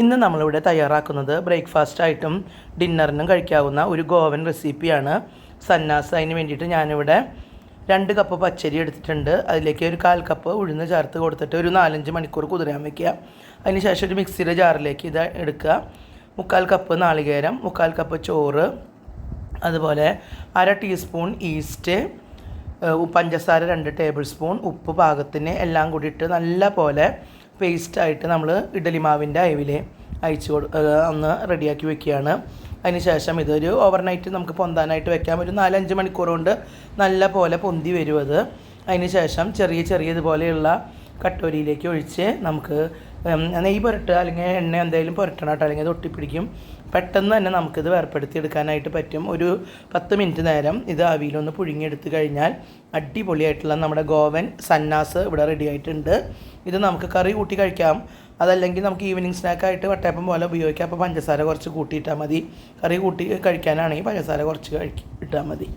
ഇന്ന് നമ്മളിവിടെ തയ്യാറാക്കുന്നത് ബ്രേക്ക്ഫാസ്റ്റ് ആയിട്ടും ഡിന്നറിനും കഴിക്കാവുന്ന ഒരു ഗോവൻ റെസിപ്പിയാണ്. സന്നാസ് അതിന് വേണ്ടിയിട്ട് ഞാനിവിടെ രണ്ട് കപ്പ് പച്ചരി എടുത്തിട്ടുണ്ട്. അതിലേക്ക് ഒരു കാൽ കപ്പ് ഉഴുന്ന് ചേർത്ത് കൊടുത്തിട്ട് ഒരു നാലഞ്ച് മണിക്കൂർ കുതിരാൻ വയ്ക്കുക അതിന് ശേഷം ഒരു മിക്സിയുടെ ജാറിലേക്ക് ഇത് എടുക്കുക. മുക്കാൽ കപ്പ് നാളികേരം മുക്കാൽ കപ്പ് ചോറ് അതുപോലെ അര ടീസ്പൂൺ ഈസ്റ്റ് പഞ്ചസാര രണ്ട് ടേബിൾ സ്പൂൺ ഉപ്പ് പാകത്തിന് എല്ലാം കൂടി ഇട്ട് നല്ല പോലെ പേസ്റ്റായിട്ട് നമ്മൾ ഇഡലി മാവിന്റെ അയവിൽ അയച്ച് കൊടു ഒന്ന് റെഡിയാക്കി വെക്കുകയാണ്. അതിന് ശേഷം ഇതൊരു ഓവർനൈറ്റ് നമുക്ക് പൊന്താനായിട്ട് വെക്കാം. ഒരു നാലഞ്ച് മണിക്കൂർ കൊണ്ട് നല്ല പോലെ പൊന്തി വരും അത്. അതിന് ശേഷം ചെറിയ ചെറിയ ഇതുപോലെയുള്ള കട്ടോരിയിലേക്ക് ഒഴിച്ച് നമുക്ക് നെയ്യ് പുരട്ടുക അല്ലെങ്കിൽ എണ്ണ എന്തെങ്കിലും പുരട്ടണം കേട്ടോ അല്ലെങ്കിൽ അത് ഒട്ടിപ്പിടിക്കും. പെട്ടെന്ന് തന്നെ നമുക്കിത് വേർപ്പെടുത്തി എടുക്കാനായിട്ട് പറ്റും. ഒരു പത്ത് മിനിറ്റ് നേരം ഇത് ആവിയിലൊന്ന് പുഴുങ്ങിയെടുത്ത് കഴിഞ്ഞാൽ അടിപൊളിയായിട്ടുള്ള നമ്മുടെ ഗോവൻ സന്നാസ് ഇവിടെ റെഡി ആയിട്ടുണ്ട്. ഇത് നമുക്ക് കറി കൂട്ടി കഴിക്കാം. അതല്ലെങ്കിൽ നമുക്ക് ഈവനിങ് സ്നാക്കായിട്ട് വട്ടയപ്പം പോലെ ഉപയോഗിക്കാം. അപ്പോൾ പഞ്ചസാര കുറച്ച് കൂട്ടിയിട്ടാൽ മതി. കറി കൂട്ടി കഴിക്കാനാണെങ്കിൽ പഞ്ചസാര കുറച്ച് കഴി ഇട്ടാൽ മതി.